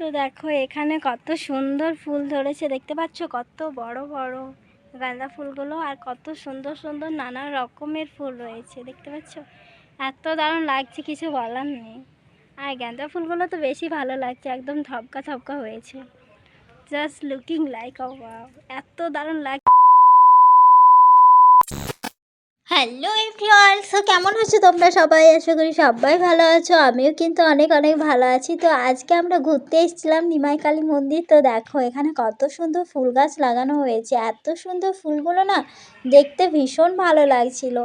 তো দেখো, এখানে কত সুন্দর ফুল ধরেছে। দেখতে পাচ্ছ কত বড় বড় গাঁদা ফুলগুলো আর কত সুন্দর সুন্দর নানা রকমের ফুল রয়েছে। দেখতে পাচ্ছ? এত দারুণ লাগছে, কিছু বলার নেই। আর গাঁদা ফুলগুলো তো বেশি ভালো লাগছে, একদম থপকা থপকা হয়েছে। জাস্ট লুকিং লাইক এত দারুণ লাগ হ্যালো এভরিওয়ান সো কেমন আছো তোমরা সবাই? আশা করি সবাই ভালো আছো। আমিও কিন্তু অনেক অনেক ভালো আছি। তো আজকে আমরা ঘুরতে এসেছিলাম নিমাই কালী মন্দির। তো দেখো, এখানে কত সুন্দর ফুল গাছ লাগানো হয়েছে। এত সুন্দর ফুলগুলো না দেখতে ভীষণ ভালো লাগছিল।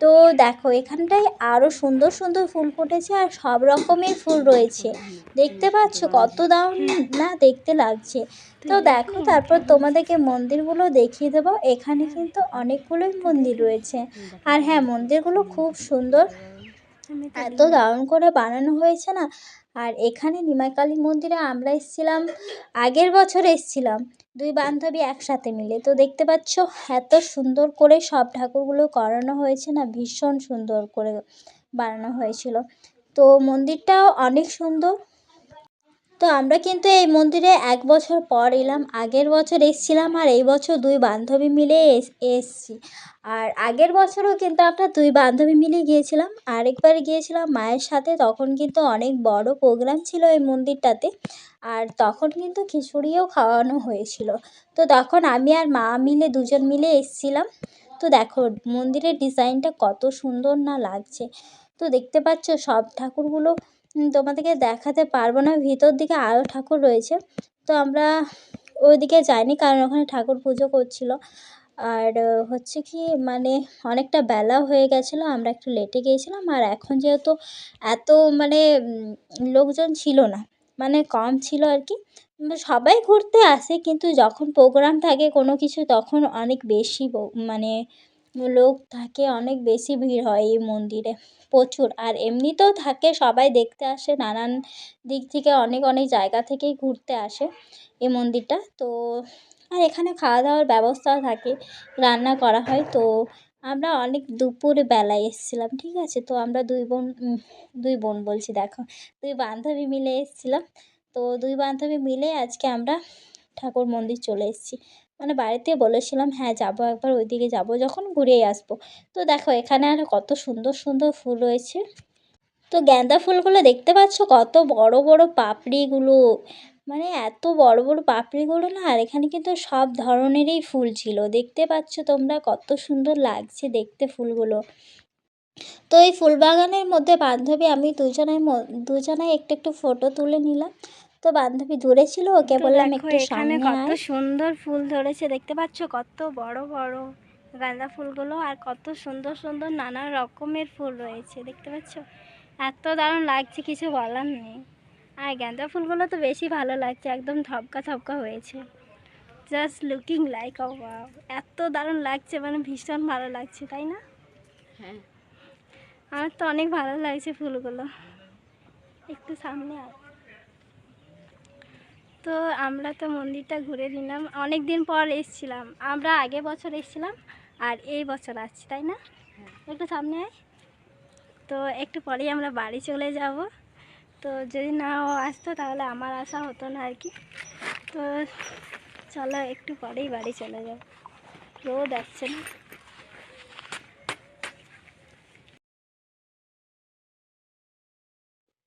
তো দেখো, এখানটায় আরও সুন্দর সুন্দর ফুল ফুটেছে আর সব রকমের ফুল রয়েছে। দেখতে পাচ্ছ কত দাম? না, দেখতে লাগছে। তো দেখো, তারপর তোমাদেরকে মন্দিরগুলো দেখিয়ে দেবো। এখানে কিন্তু অনেকগুলোই মন্দির রয়েছে। আর হ্যাঁ মন্দিরগুলো খুব সুন্দর। এত দারুণ করে বানানো হয়েছে না? আর এখানে নিমাইকালী মন্দিরে আমরা এসেছিলাম আগের বছর এসেছিলাম। দুই বান্ধবী একসাথে মিলে। তো দেখতে পাচ্ছ এত সুন্দর করে সব ঠাকুরগুলো করানো হয়েছে না? ভীষণ সুন্দর করে বানানো হয়েছিল। তো মন্দিরটাও অনেক সুন্দর। তো আমরা কিন্তু এই মন্দিরে এক বছর পর এলাম। আগের বছর এসেছিলাম আর এই বছর দুই বান্ধবী মিলে এস, এসছি। আর আগের বছরও কিন্তু আমরা দুই বান্ধবী মিলে গিয়েছিলাম। আরেকবার গিয়েছিলাম মায়ের সাথে, তখন কিন্তু অনেক বড় প্রোগ্রাম ছিল এই মন্দিরটাতে। আর তখন কিন্তু খিচুড়িও খাওয়ানো হয়েছিল। তো তখন আমি আর মা মিলে দুজন মিলে এসছিলাম। তো দেখো, মন্দিরের ডিজাইনটা কত সুন্দর না লাগছে। তো দেখতে পাচ্ছ, সব ঠাকুরগুলো তোমাদেরকে দেখাতে পারব না। ভিতর দিকে আরও ঠাকুর রয়েছে। তো আমরা ওইদিকে যাইনি কারণ ওখানে ঠাকুর পুজো করছিল। আর হচ্ছে কি মানে অনেকটা বেলা হয়ে গেছিল, আমরা একটু লেটে গিয়েছিলাম। আর এখন যেহেতু এত মানে লোকজন ছিল না মানে কম ছিল আর কি সবাই ঘুরতে আসে। কিন্তু যখন প্রোগ্রাম থাকে কোনো কিছু, তখন অনেক বেশি মানে লোক থাকে, অনেক বেশি ভিড় হয় এই মন্দিরে, প্রচুর। আর এমনিতেও থাকে, সবাই দেখতে আসে, নানান দিক থেকে অনেক অনেক জায়গা থেকেই ঘুরতে আসে এই মন্দিরটা। তো, আর এখানে খাওয়া দাওয়ার ব্যবস্থাও থাকে, রান্না করা হয়। তো, আমরা অনেক দুপুরে বেলায় এসেছিলাম, ঠিক আছে? তো, আমরা দুই বোন দুই বোন বলছি, দেখো, দুই বান্ধবী মিলে এসেছিলাম। তো, দুই বান্ধবী মিলে আজকে আমরা ঠাকুর মন্দির চলে এসেছি। মানে বাড়িতে বলেছিলাম হ্যাঁ যাব একবার, ওইদিকে যাব, যখন ঘুরেই আসব। তো দেখো, এখানে আর কত সুন্দর সুন্দর ফুল রয়েছে। তো গাঁদা ফুলগুলো দেখতে পাচ্ছ? কত বড় বড় পাপড়িগুলো। মানে এত বড় বড় পাপড়িগুলো না, আর এখানে কিন্তু সব ধরনেরই ফুল ছিল। দেখতে পাচ্ছ তোমরা কত সুন্দর লাগছে দেখতে ফুলগুলো। তো এই ফুল বাগানের মধ্যে বান্ধবী, আমি দুজনের দুজনাই একটু একটু ফটো তুলে নিলাম। তো বান্ধবী দূরে ছিল ওকে বললাম একটু এখানে সামনে কত সুন্দর ফুল ধরেছে দেখতে পাচ্ছ? কত বড় বড় গাঁদা ফুলগুলো আর কত সুন্দর সুন্দর নানা রকমের ফুল রয়েছে দেখতে পাচ্ছ? এত দারুণ লাগছে কিছু বলার নেই। আর গাঁদা ফুলগুলো তো বেশি ভালো লাগছে একদম থপকা থপকা হয়েছে। জাস্ট লুকিং লাইক এত দারুণ লাগছে মানে ভীষণ ভালো লাগছে তাই না? হ্যাঁ। আমার তো অনেক ভালো লাগছে ফুলগুলো। একটু সামনে আয়। তো আমরা তো মন্দিরটা ঘুরে নিলাম। অনেক দিন পর এসেছিলাম। আমরা আগে বছর এসেছিলাম আর এই বছর আসছি তাই না? একটু সামনে আয়। তো একটু পরেই আমরা বাড়ি চলে যাব। তো যদি না আসতো তাহলে আমার আশা হতো না আর কি। তো চলো একটু পরেই বাড়ি চলে যাব। রোদ আসছে না।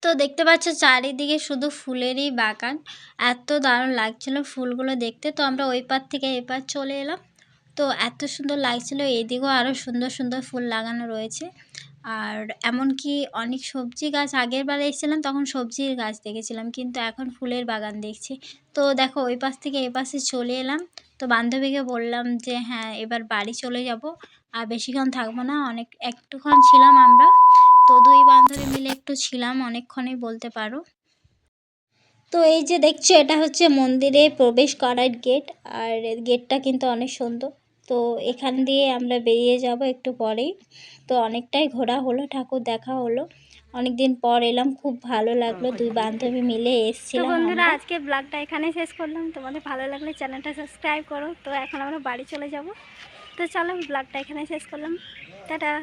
তো দেখতে পাচ্ছ চারিদিকে শুধু ফুলেরই বাগান। এত দারুণ লাগছিল ফুলগুলো দেখতে। তো আমরা ওই পার থেকে এই পার চলে এলাম। তো এত সুন্দর লাগছিল, এদিকেও আরও সুন্দর সুন্দর ফুল লাগানো রয়েছে। আর এমনকি অনেক সবজি গাছ, আগের বার এসেছিলাম তখন সবজির গাছ দেখেছিলাম, কিন্তু এখন ফুলের বাগান দেখছি। তো দেখো ওই পাশ থেকে এই পাশে চলে এলাম। তো বান্ধবীকে বললাম যে হ্যাঁ এবার বাড়ি চলে যাব। আর বেশিক্ষণ থাকব না, অনেক, একটুক্ষণ ছিলাম আমরা। তো দুই বান্ধবী মিলে একটু ছিলাম অনেকক্ষণই বলতে পারো। তো এই যে দেখছ এটা হচ্ছে মন্দিরে প্রবেশ করার গেট আর গেটটা কিন্তু অনেক সুন্দর। তো এখান দিয়ে আমরা বেরিয়ে যাব একটু পরেই। তো অনেকটাই ঘোরা হলো ঠাকুর দেখা হলো। অনেক দিন পর এলাম খুব ভালো লাগল দুই বান্ধবী মিলে এসেছিলাম বন্ধুরা আজকে ব্লগটা এখানে শেষ করলাম। তোমাদের ভালো লাগলে চ্যানেলটা সাবস্ক্রাইব করো। তো এখন আমরা বাড়ি চলে যাব। তো চলো ব্লগটা এখানে শেষ করলাম। টাটা।